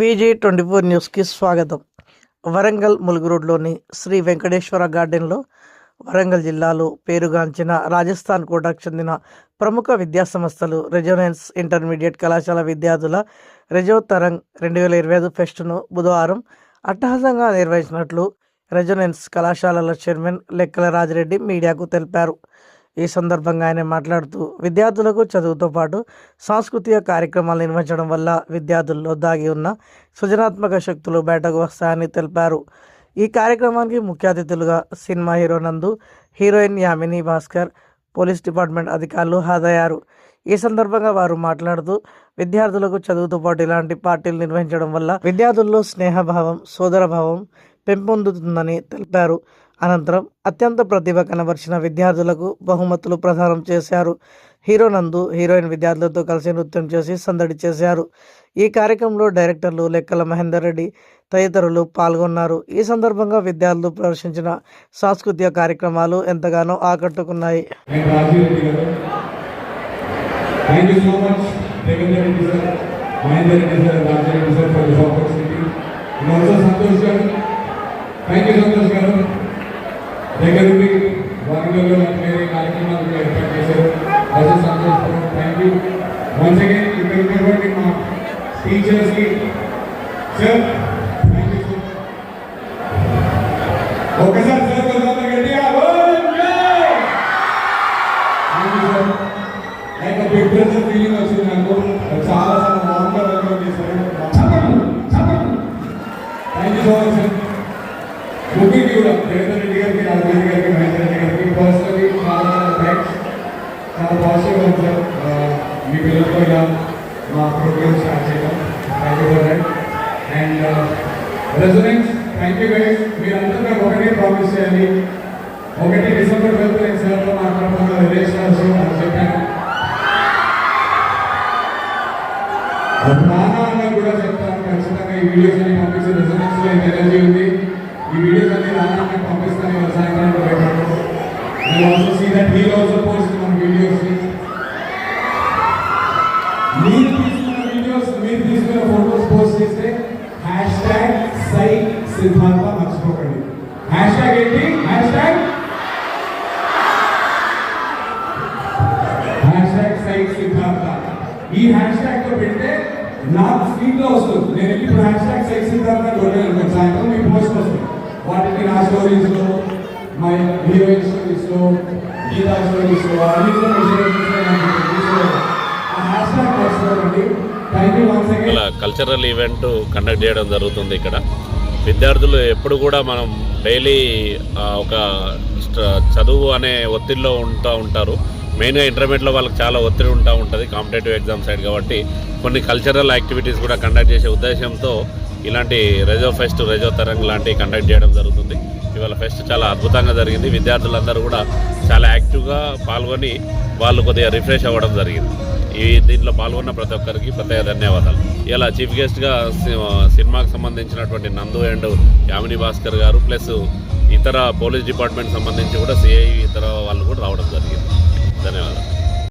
విజీ twenty four న్యూస్కి స్వాగతం. వరంగల్ ములుగు రోడ్లోని శ్రీ వెంకటేశ్వర గార్డెన్లో వరంగల్ జిల్లాలో పేరుగాంచిన రాజస్థాన్ కోటకు చెందిన ప్రముఖ విద్యాసంస్థలు రెజోనెన్స్ ఇంటర్మీడియట్ కళాశాల విద్యార్థుల రెజో తరంగ్ రెండు వేల ఇరవై ఐదు ఫెస్టును బుధవారం అట్టహాసంగా నిర్వహించినట్లు రెజోనెన్స్ కళాశాలల చైర్మన్ లెక్కల రాజిరెడ్డి మీడియాకు తెలిపారు. ఈ సందర్భంగా ఆయన మాట్లాడుతూ విద్యార్థులకు చదువుతో పాటు సాంస్కృతిక కార్యక్రమాలు నిర్వహించడం వల్ల విద్యార్థుల్లో దాగి ఉన్న సృజనాత్మక శక్తులు బయటకు వస్తాయని తెలిపారు. ఈ కార్యక్రమానికి ముఖ్య అతిథులుగా cinema hero Nandu heroine Yamini Bhaskar police department అధికారులు హాజరయ్యారు. ఈ సందర్భంగా వారు మాట్లాడుతూ విద్యార్థులకు చదువుతో పాటు ఇలాంటి పార్టీలు నిర్వహించడం వల్ల విద్యార్థుల్లో స్నేహభావం సోదరభావం పెంపొందుతుందని తెలిపారు. అనంతరం అత్యంత ప్రతిభ కనబరిచిన విద్యార్థులకు బహుమతులు ప్రదానం చేశారు. హీరో నందు హీరోయిన్ విద్యార్థులతో కలిసి నృత్యం చేసి సందడి చేశారు. ఈ కార్యక్రమంలో డైరెక్టర్లు లెక్కల మహేందర్ రెడ్డి తదితరులు పాల్గొన్నారు. ఈ సందర్భంగా విద్యార్థులు ప్రదర్శించిన సాంస్కృతిక కార్యక్రమాలు ఎంతగానో ఆకట్టుకున్నాయి. మహేందర్ వన్స్ అగైన్ ఇక్కడ ఉన్నటువంటి మా టీచర్స్కి సార్ థ్యాంక్ యూ సార్ ఒకసారి సార్ కొంచెం గట్టిగా లైక్ బిగ్ బ్రదర్ ఫీలింగ్ వచ్చింది నాకు. చాలా చాలా బాగుంగా వెల్కమ్ చేశారు. Thank you so much sir ముగ్గురికి కూడా దేవేంద్ర రెడ్డి గారికి రాజేంద్ర గారికి మహేంద్ర రెడ్డి గారికి పర్సనలీ చాలా చాలా థ్యాంక్స్ చాలా పాజిటివ్గా ఉంది సార్ ఆ, మీ పిల్లలతో ఇలా మా ప్రోగ్రామ్ స్టార్ట్ చేయడం thank you for that and residents thank you guys మీరందరూ నాకు ఒకటే ప్రామిస్ చేయాలి. ఒకటి డిసెంబర్ ట్వెల్త్ నేను సార్తో మాట్లాడుతున్న రిలేషన్స్ అని చెప్పాను. నానా అన్న కూడా చెప్తాను ఖచ్చితంగా ఈ వీడియోస్ అన్ని పంపించే రెసిడెన్స్లో ఎనర్జీ ఉంది. ఈ వీడియోస్ అన్ని నానా అన్న పంపిస్తాను సాయంత్రం పెట్టాను I also see that he also photos post చేస్తే హ్యాష్ ట్యాగ్ సై సిద్ధాంత మర్చిపోకండి హ్యాష్ ట్యాగ్ ఏంటి హ్యాష్ ట్యాగ్ హ్యాష్ ట్యాగ్ సై సిద్ధాంత ఈ హ్యాష్ ట్యాగ్ తో పెడితే నాకు ఫీడ్ లో వస్తుంది నేను వెళ్ళి ఇప్పుడు హ్యాష్ ట్యాగ్ సై సిద్ధాంత కొట్టాను సాయంత్రం మీ పోస్ట్ వస్తుంది వాటికి నా స్టోరీస్ లో మా హీరోయిన్ స్టోరీస్ లో గీతా స్టోరీస్ లో అన్నింటిలో ఇలా కల్చరల్ ఈవెంట్ కండక్ట్ చేయడం జరుగుతుంది ఇక్కడ. విద్యార్థులు ఎప్పుడు కూడా మనం డైలీ ఒక చదువు అనే ఒత్తిడిలో ఉంటూ ఉంటారు. మెయిన్గా ఇంటర్మీడియట్లో వాళ్ళకి చాలా ఒత్తిడి ఉంటా ఉంటుంది కాంపిటేటివ్ ఎగ్జామ్ సైడ్ కాబట్టి. కొన్ని కల్చరల్ యాక్టివిటీస్ కూడా కండక్ట్ చేసే ఉద్దేశంతో ఇలాంటి రెజో ఫెస్ట్ రెజో తరంగ్ లాంటివి కండక్ట్ చేయడం జరుగుతుంది. ఇవాళ ఫెస్ట్ చాలా అద్భుతంగా జరిగింది. విద్యార్థులందరూ కూడా చాలా యాక్టివ్గా పాల్గొని వాళ్ళు కొద్దిగా రిఫ్రెష్ అవ్వడం జరిగింది. ఈ దీంట్లో పాల్గొన్న ప్రతి ఒక్కరికి ప్రత్యేక ధన్యవాదాలు. ఇలా చీఫ్ గెస్ట్గా సినిమాకు సంబంధించినటువంటి నందు అండ్ యామిని భాస్కర్ గారు ప్లస్ ఇతర పోలీస్ డిపార్ట్మెంట్ సంబంధించి కూడా సిఐ ఇతర వాళ్ళు కూడా రావడం జరిగింది. ధన్యవాదాలు.